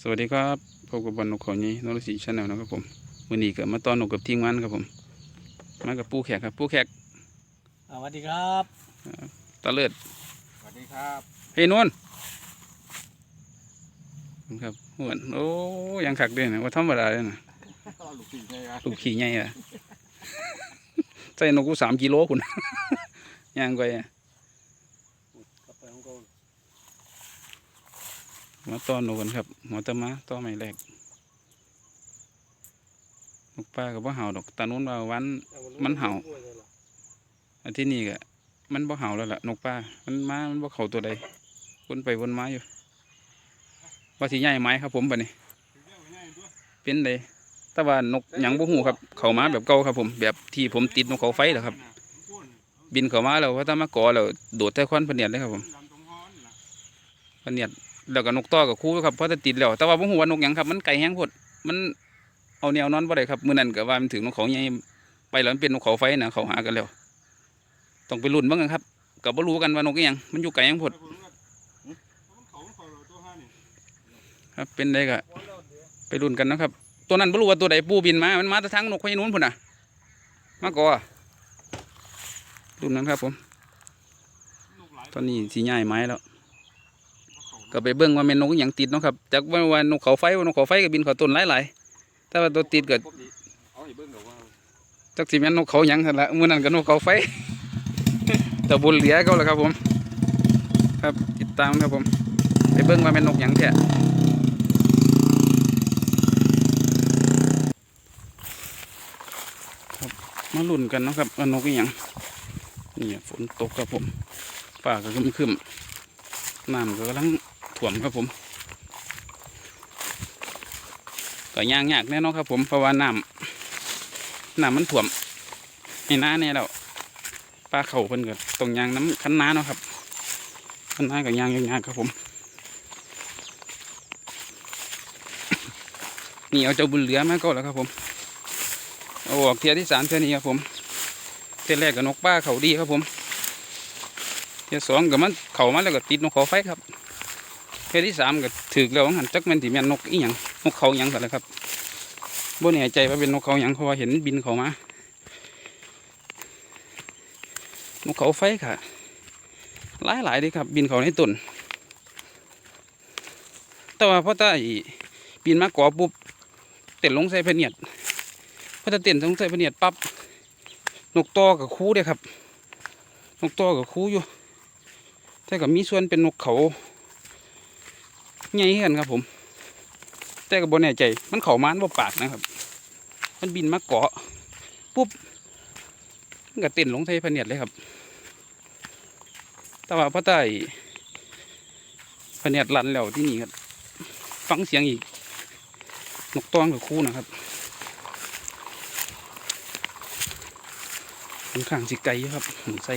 สวัสดีครับพบกับบอลนกเขานี้นรสีชาแนลนะครับผมวันนี้ก็มาตอนนกกับทีมงานครับผม มากับปูแขกครับปูแขกสวัสดีครับตะเลิดสวัสดีครับเฮ้ยนวลครับหวนโอ้ยังขักเด้วยนะว่าธรรมดาเลยนะลูกศิษย์ไงครับลูกขี่ใหญ่อะใส่นกกูสามกิโลคุณย่างไปอะ กลับไปของกู มาต้อนนกกันครับ หัวตะมาต่อไม่แรกนกป้ากับว่าเห่าดอกตานู้นว่าวัน มันเห่าอันที่นี่ก็มันบ่เห่าแล้วล่ะนกป่ามันมามันบ่เข้าตัวใดวนไปวนมาอยู่ว่าสิใหญ่ไหมครับ ผมบัดนี้เป็นเลยแต่ว่านกหยังบ่ฮู้ครับ เข้ามาแบบเก่าครับ ผม แบบที่ผมติดนกเขาไฟเหรอครับ บินเข้ามาแล้วว่าถ้ามาก่อแล้วโดดใต้ควันพเนียดเลยครับผมพเนียด แล้วก็นกต่อกับคู่ครับเพราะจะติดแล้วแต่ว่าบ่ฮู้ว่านกหยังครับ มันไกลแฮงพดมันเอาแนวนอนบ่ได้ครับมื้อนั้นก็ว่ามันถึงนกเขาใหญ่ไปแล้วมันเป็นนกเขาไฟนะเขาหากันแล้วต้องไปลุ้นบ้างกันครับก็บ่รู้กันว่านกอีหยังมันอยู่ไกลยังพดครับเป็นได้ก็ไปลุ้นกันนะครับ ตัวนั้นบ่รู้ว่าตัวใดปูบินมา มันมาแต่ทางนกไฟนู้นพุ่นน่ะมาก่อลุ้นนั้นครับผม ตอนนี้สีใหญ่ไม้แล้ว ก็ไปเบิ่งว่าแม่นนกอย่างติดเนาะครับจากว่าว่านกเขาไฟว่านกเขาไฟก็บินเขาต้นหลายๆแต่ว่าตัวติดก็เอาให้เบิ่งกับว่าจักสิแม่นนกเขาหยังซั่นละมื้อนั้นก็นกเขาไฟแต่บุญเหลียเขาแหละครับผม ครับติดตามครับผม ไปเบิ่งว่าเป็นนกหยังแท้ครับมาลุ้นกันนะครับว่านกอีหยังนี่ฝนตกครับผมฟ้าก็ครึมๆน้ำก็กำลัง ท่วมครับผมก็ยางยากแน่นอนครับผมเพราะว่าน้ำน้ำมันท่วมให้น้าแน่แล้วปลาเข่าเพิ่นก็ต้องยางน้ำคันนาเนาะครับคันน้ากับยางยางๆครับผมนี่เอาเจ้าบุญเหลือมาก็แล้วครับผมเอาออกเทียที่สามเทียนี้ครับผมเทียแรกกับนกป้าเขาดีครับผมเทียสองกับมันเข่ามาแล้วก็ติดนกขาไฟครับ เทียที่สามก็ถือแล้วหันจักแม่นที่แม่นนกอีหยังนกเขาหยังกันเลยครับบ่แน่ใจว่าเป็นนกเขาหยังเพราะว่าเห็นบินเขามานกเขาไฟค่ะ หลายหลายๆเลยครับ บินเขาในต้นแต่ว่าพ่อตาบินมากอปุ๊บเต้นลงใส่พเนียดพ่อตาเต้นลงใส่พเนียดปั๊บนกตอกับคู่เด้ครับ นกตอกับคู่อยู่แต่ก็มีส่วนเป็นนกเขา ใหญ่กันครับผม แต่ก็บ่แน่ใจ มันเข่ามันบ่ปากนะครับ มันบินมาเกาะ ปุ๊บมันก็เต้นลงไทยพเนียดเลยครับ แต่ว่าพอใต้พเนียดลันแล้วที่นี่ครับ ฟังเสียงอีก นกต้อนกับคู่นะครับค่อนข้างสิไก่ครับผมใส่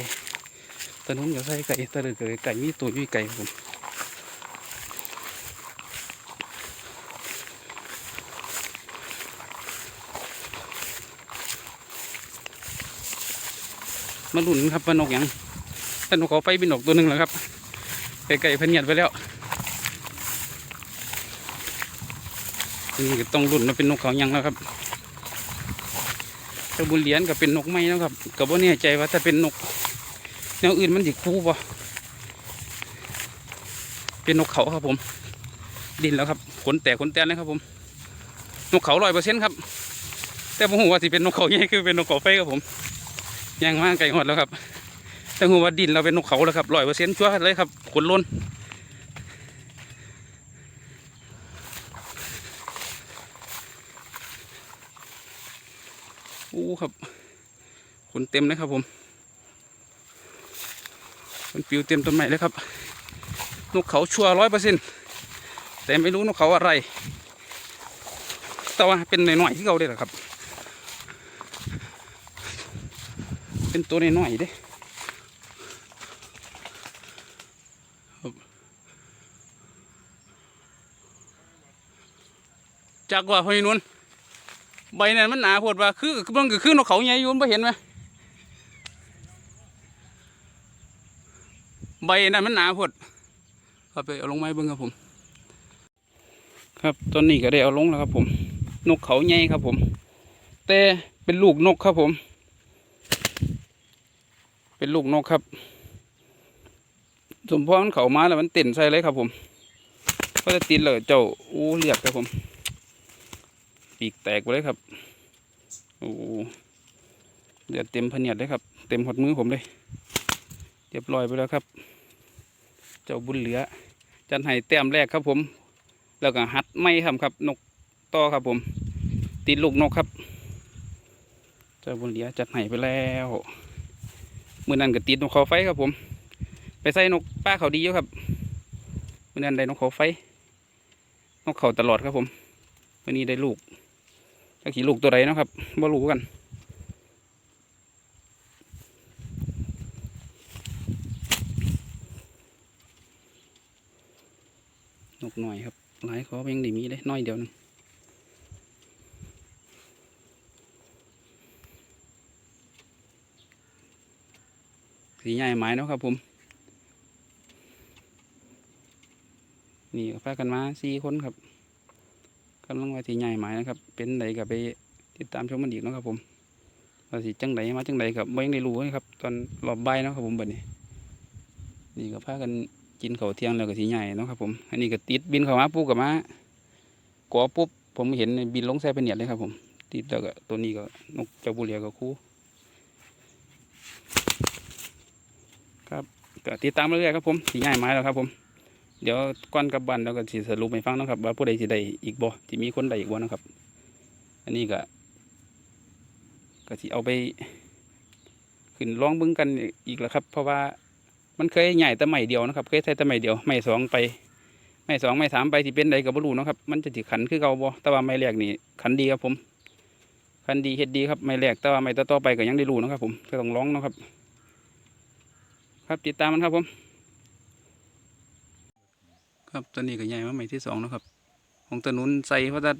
ตะนุ้นอย่าใส่ไก่ตะลยเกิดไก่มีตัวมีไก่ผม มาลุ้นครับว่านกยังแต่นกเขาไฟบินออกตัวหนึ่งแล้วครับไก่ไก่พะเนียดไปแล้วนี่ก็ต้องลุ้นว่าเป็นนกเขายังแล้วครับเจ้าบุญเหรียญก็เป็นนกไม้แล้วครับก็บ่แน่ใจว่าถ้าเป็นนกแนวอื่นมันสิคู่บ่เป็นนกเขาครับผม ดินแล้วครับขนแตกขนแตนเลยครับผม นกเขาร้อยเปอร์เซ็นต์ครับ แต่ผมว่าสิเป็นนกเขาใหญ่คือเป็นนกเขาไฟครับผม ย่างมากไก่หอดแล้วครับแต่หัวดินเราเป็นนกเขาแล้วครับร้อยเปอร์เซ็นต์ชัวร์เลยครับขนล้นอู้ครับขนเต็มเลยครับผมขนปิวเต็มต้นไม้เลยครับ นกเขาชัวร้อยเปอร์เซ็นต์แต่ไม่รู้นกเขาอะไร แต่ว่าเป็นหน่อยๆที่เขาได้หรอครับ เป็นตัวน้อยๆเด้จากว่าห้อยนวลใบนั้นมันหนาโพดว่าคือมันก็คือนกเขาใหญ่ยู่มันบ่เห็นไหมใบนั้นมันหนาโพดเอาไปเอาลงไม้เบิ่งครับผม ครับตอนนี้ก็ได้เอาลงแล้วครับผม นกเขาใหญ่ครับผม แต่เป็นลูกนกครับผม เป็นลูกนกครับ สมพรมันเขามาแล้วมันเต้นใส่เลยครับผมก็จะติดเลยเจ้าอู้เรียกครับผม ปีกแตกไปเลยครับโอ้เดือดเต็มพเนียดเลยครับ เต็มหดมือผมเลยเรียบร้อยไปแล้วครับ เจ้าบุญเหลือ จันไห้แต้มแรกครับผม แล้วก็หัดไม่ทำครับ นกต่อครับผม ติดลูกนกครับ เจ้าบุญเหลือจัดไห้ไปแล้ว มือนั้นก็ติดนกเขาไฟครับผม ไปใส่นกป้าเขาดีอยู่ครับมือนั้นได้นกเขาไฟ นกเขาตลอดครับผมวันนี้ได้ลูกถ้าขี่ลูกตัวใดนะครับบ่รู้กันนกหน่อยครับ หลายขอเพียงได้มีเลยน้อยเดียวหนึง สีใหญ่ไม้นะครับผม นี่ก็พากันมาสี่คนครับกำลังว่าสีใหญ่ไม้นะครับ เป็นใดกับไปติดตามชมมันอีกนะครับผมว่าสีจังใดมาจังใดกับไม่ได้รู้นะครับ ตอนรอบใบนะครับผมบัดนี้ นี่ก็พากันกินเขาเที่ยงแล้วก็สีใหญ่นะครับผม อันนี้ก็ติดบินเขามาปุ๊บกับมากอปุ๊บผมเห็นบินลงใส่เป็นเนียดเลยครับผมติดแล้วก็ตัวนี้ก็นกเจ้าบุเรียกับคู่ ครับก็ติดตามเรื่อยๆครับผมสีใหญ่ไม้แล้วครับผมเดี๋ยวก่อนกับบ้านเราก็สิสรุปให้ฟังนะครับ ว่าผู้ใดสิได้อีกบ่ที่มีคนใดอีกบ่นะครับ อันนี้ก็ก็สิเอาไป ขึ้นลองบิ่งกันอีกแล้วครับ เพราะว่ามันเคยใหญ่แต่ใหม่เดียวนะครับ เคยใช้แต่ใหม่เดียวใหม่สองไปใหม่สองใหม่สามไปที่เป็นใดกับบรูนะครับ มันจะจิขันคือเก่าบ่แต่ว่าใหม่แรกนี่ขันดีครับผมขันดีเฮ็ดดีครับใหม่แรกแต่ว่าใหม่ต่อไปก็ยังได้รู้นะครับ ผมก็ต้องร้องนะครับ ครับติดตามมันครับผม ครับตอนนี้ก็ใหญ่มาใหม่ที่สองนะครับ ของถนนใส่เพราะว่า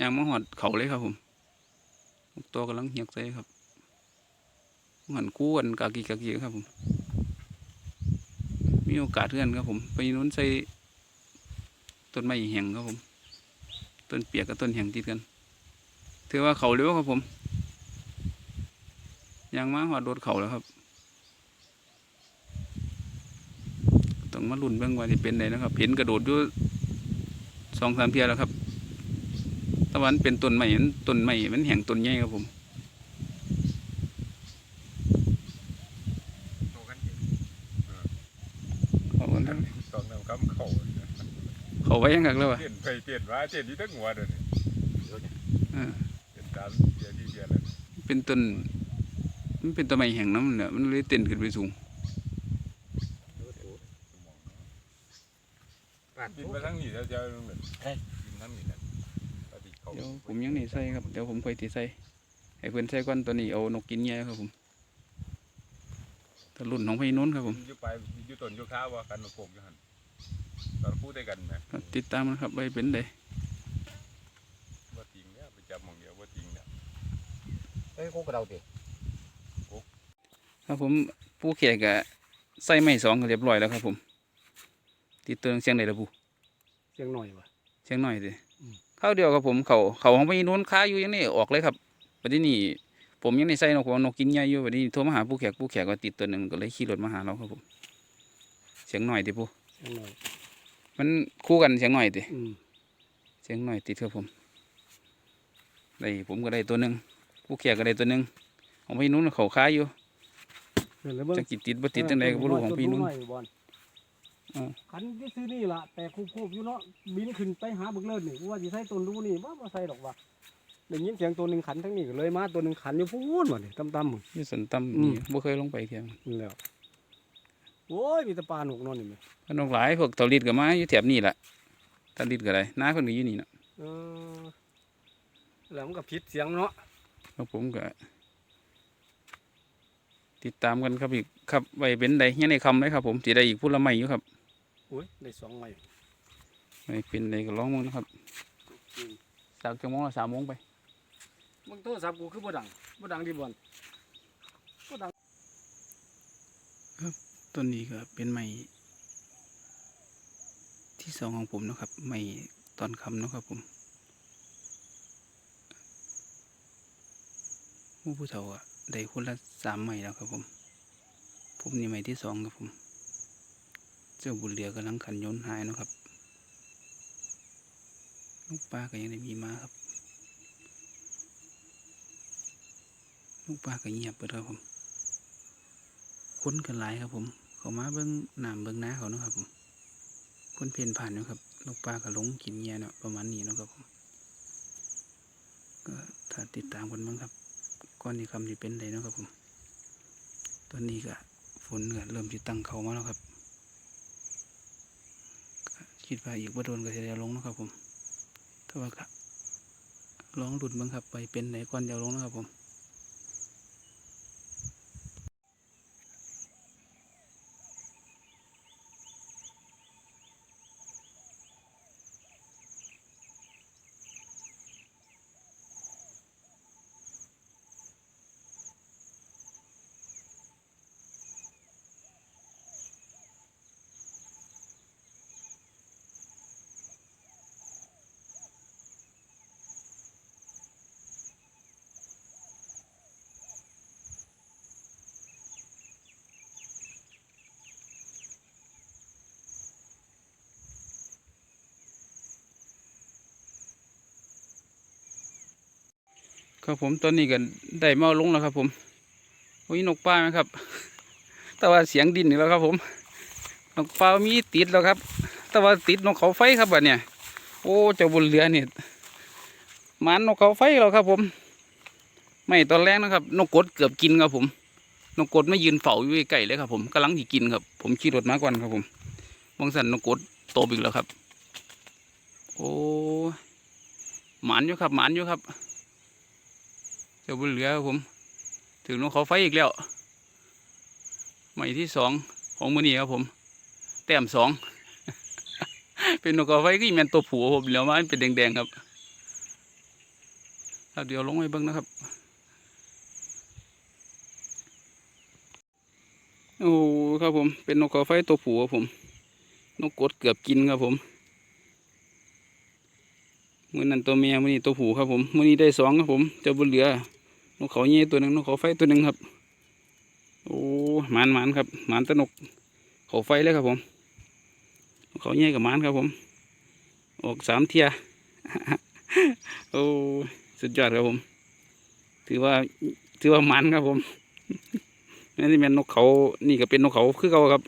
ยางมาหอดเขาเลยครับผมตัวกำลังเหียกใส่ครับหันกู้กันกากีกากีครับผม มีโอกาสเพื่อนครับผม ไปนู้นใส่ต้นไม้แห้งครับผม ต้นเปียกกับต้นแห้งติดกันถือว่าเขาเร็วครับผมยางมาหอดรถเขาแล้วครับ ต้องมาลุ่นเบื้องว่าจะเป็นไงนะครับ เห็นกระโดดอยู่สองสามเทียแล้วครับแตะวันเป็นต้นใหม่ต้นใหม่มันแห้งต้นใหญ่ครับผมโตกันเห็นเขาก็ทั้งสองน้ำคำเข่าเขาไว้ยังไงแล้ววะเปลี่ยนไปเปลี่ยนมาเปลี่ยนที่ตั้งหัวเดี๋ยวนี้เออเปลี่ยนตามเดียที่เดียแล้วเป็นต้นมันเป็นต้นไม้แห้งน้ำเนี่ยมันเลยเต้นขึ้นไปสูง บินมาทั้งนี้แล้วจะเหมือนบินน้ำนี่แหละปฏิเขาเดี๋ยวผมยังนี่ใส่ครับ เดี๋ยวผมค่อยตีใส่ให้เพื่อนใส่ก่อนตัวนี้เอานกกินแย่ครับผมตะลุ่นของพี่นู้นครับผมอยู่ไปอยู่ต้นอยู่ข้าวว่ากันโขกอยู่หันตอนพูดได้กันไหมก็ติดตามนะครับไปเป็นไดว่าจริงเนี่ยไปจับมองเดียวว่าจริงเนี่ยเอ้ยกูกระเดาดิครับผมผู้แขกก็ใส่ไม้สองก็เรียบร้อยแล้วครับผม ติดตัวเสียงใดละผู้เสียงหน่อยวะเสียงหน่อยสิอืมข้าวเดียวครับผมเขาเขาของพี่นู้นค้าอยู่อยังนี่ออกเลยครับวันนี้นี่ผมยังในใส่นกหัวนกกินใหญ่อยู่วันนี้โทรมาหาผู้แขกผู้แขกก็ติดตัวหนึ่งก็เลยขี่รถมาหาเราครับผมเสียงหน่อยติผู้เสียงหน่อยมันคู่กันเสียงหน่อยติอืมเสียงหน่อยติดครับผมได้ผมก็ได้ตัวหนึ่งผู้แขกก็ได้ตัวหนึ่งของพี่นู้นเขาค้าอยู่เห็นแล้วเบิ่งจะกิดติดบ่ติดจังใดก็บ่รู้ของพี่นู้นต้บอลอ่า ขันที่ซื้อนี่ล่ะ แต่คูคูบอยู่เนาะบินขึ้นไปหาบึกเลิศนี่กูว่าสิใส่ต้นรู้นี่บ่บ่ใส่ดอกว่ะได้ยินเสียงตัวหนึ่งขันทั้งนี้ก็เลยมาตัวหนึ่งขันอยู่พูนว่ะนี่ต่ำๆมึงนี่สันตำอืนี่มบ่เคยลงไปเที่ยวนี่แหล้วโอ้ยมีแต่ปลาหนุกนอนนี่แม่พนกหลายพวกเตาลิดก็มาอยู่แถบนี้แหละเตาลิดก็ได้น้าเพิ่นก็อยู่นี่เนาะเออแล้วมันก็ผิดเสียงเนาะครับผมก็ติดตามกันครับอีกครับไว้เป็นใดเฮียในคำเลยครับ ผมสิได้อีกผู้ละไม่อยู่ครับโอ้ยได้สองไม้ไว้เป็นใดก็ร้องมึงนะครับจากจังโมงละสามโมงไปมึงโทรศัพท์กูคือบ่ดังบ่ดังดีบ่อนบ่ดังต้นนี้ก็เป็นไม้ที่สองของผมนะครับไม้ตอนคำเนาะครับผมหมู่ผู้เฒ่าอะได้คนละสามไม้แล้วครับผมผมนี่ไม้ที่สองครับผม เจ้าบุญเหลือกำลังขันยนหายนะครับลูกปลาก็ยังได้มีมาครับลูกปลาก็เงียบไปแล้วครับผมค้นกันหลายครับผม เขามาเบิ้งหน้ำเบิ้งน้าเขานะครับผมคนเพียนผ่านนะครับลูกปลาก็หลงกินเงียเนาะประมาณนี้นะครับผมก็ถ้าติดตามกันบ้างครับก้อนนี้คำที่เป็นไรนะครับผมตอนนี้ก็ฝนก็เริ่มจะตั้งเขามาแล้วครับ คิดว่าอีกบ่โดนก็จะได้ลงนะครับผมแต่ว่าก็ลองหลุดบ้างครับไปเป็นไหนก่อนจะเอาลงนะครับผม ครับผมตอนนี้ก็ได้เมาลงแล้วครับ ผมโอ้ยนกปลาไหมครับ แต่ว่าเสียงดินนี่แล้วครับ ผมนกปลามีติดแล้วครับ แต่ว่าติดนกเขาไฟครับบัดเนี่ยโอ้เจ้าบุญเหลือเนี่หมันนกเขาไฟแล้วครับ ผม ไม่ตอนแรกนะครับ นกกดเกือบกินครับผมนกกดไม่ยืนเฝ้าอยู่ใกล้ๆเลยครับผมกำลังที่กินครับ ผมขี่รถมาก่อนครับ ผมบางสันนกกดโตบอีกแล้วครับ โอ้หมันอยู่ครับหมันอยู่ครับ เจ้าบุญเหลือครับผม ถึงนกเขาไฟอีกแล้วใหม่ที่สองของมือนี้ครับผม แต้มสอง เป็นนกเขาไฟก็อีแมนตัวผูครับผมเหลียวมันเป็นแดงๆครับ ครับเดี๋ยวลงไปเบิ้งนะครับ โอ้ครับผม เป็นนกเขาไฟตัวผูครับผมนกกดเกือบกินครับผมมือนั้นตัวเมียมือนี้ตัวผูครับผมมือนี้ได้สองครับผมเจ้าบุญเหลือ นกเขาเงี้ยตัวหนึ่งนกเขาไฟตัวหนึ่งครับ โอ้หมานหมานครับหมานตะนกเขาไฟเลยครับผมนกเขาเงี้ยกับหมานครับผม ออกสามเทียโอ้สุดยอดครับผม ถือว่าถือว่าหมันครับผมนี่เป็นนกเขานี่ก็เป็นนกเขาคือเขาครับ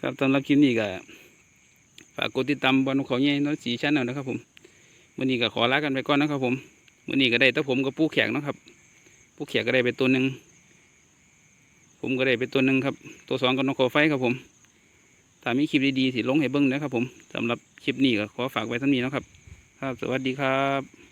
ครับสำหรับคลิปนี้ก็ฝากกดติดตามบอลนกเขาเงี้ยน้อยสีชั้นหน่อยนะครับผมวันนี้ก็ขอลากันไปก่อนนะครับผม มื่อนี้ก็ได้แต่ผมกับปูแขกนะครับ ปูแขกก็ได้ไปตัวหนึ่งผมก็ได้ไปตัวหนึ่งครับ ตัวสองก็นกขอไฟครับผมถ้ามีคลิปดีๆสิลงให้เบิ้งนะครับผมสำหรับคลิปนี้ก็ขอฝากไว้ท่านี้นะครับ ครับ สวัสดีครับ